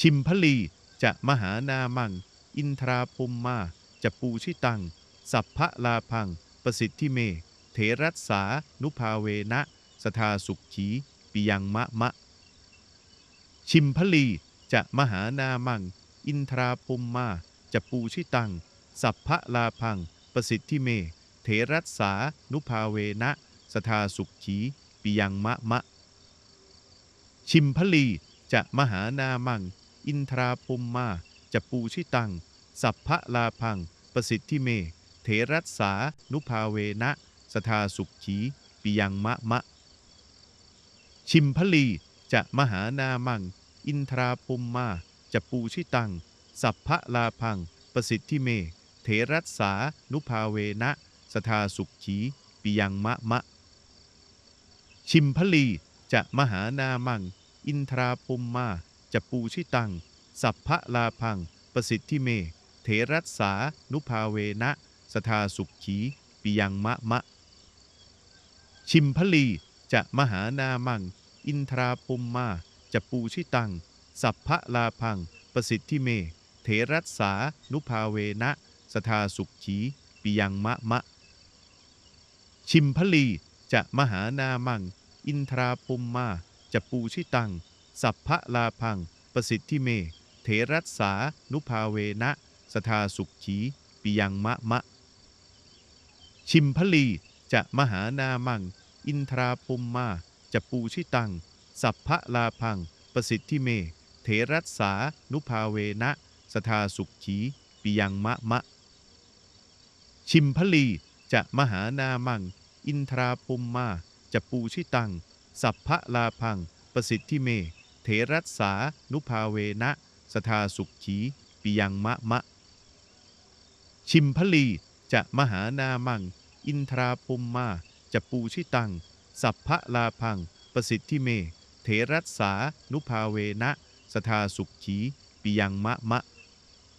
ชิมพลีจะมหานามัง อินทราพมมาจะปูชิตัง สัพพะลาพัง ประสิทธิเม เถรัสสานุภาเวนะ สทาสุขขีปิยังมะมะ ชิมพลีจะมหานามัง อินทราพมมาจะปูชิตัง สัพพะลาพัง ประสิทธิเม เถรัสสานุภาเวนะ สทาสุขขีปิยังมะมะ ชิมพลีจะมหานามัง อินทราพมมาจะปูชิตัง สัพพะลาพัง ประสิทธิเม เถรัสสา นุภาเวนะ สทาสุขขีปิยังมะมะ ชิมพลีจะมหานามัง อินทราพมมาจะปูชิตัง สัพพะลาพัง ประสิทธิเม เถรัสสา นุภาเวนะ สทาสุขขีปิยังมะมะ ชิมพลีจะมหานามัง อินทราพมมา จะปูชิตัง สัพพะลาพัง ประสิทธิเม เถรัสสา นุภาเวนะ สทาสุขขี ปิยังมะมะ ชิมพลีจะมหานามัง อินทราพมมา จะปูชิตัง สัพพะลาพัง ประสิทธิเม เถรัสสา นุภาเวนะ สทาสุขขี ปิยังมะมะ ชิมพลีจะมหานามัง อินทราพมมา จะปูชิตัง สัพพะลาพัง ประสิทธิเม เถรัสสา นุภาเวนะ สทาสุขขี ปิยังมะมะ ชิมพลี จะมหานามัง อินทราพมมา จะปูชิตัง สัพพะลาพัง ประสิทธิเม เถรัสสา นุภาเวนะ สทาสุขขี ปิยังมะมะ ชิมพลี จะมหานามัง อินทราพมมา จะปูชิตัง สัพพะลาพัง ประสิทธิเม เถรัสสา นุภาเวนะ สทาสุขขีปิยังมะมะ ชิมพลีจะมหานามัง อินทราพมมา จะปูชิตัง สัพพะลาพัง ประสิทธิเม เถรัสสา นุภาเวนะ สทาสุขขีปิยังมะมะ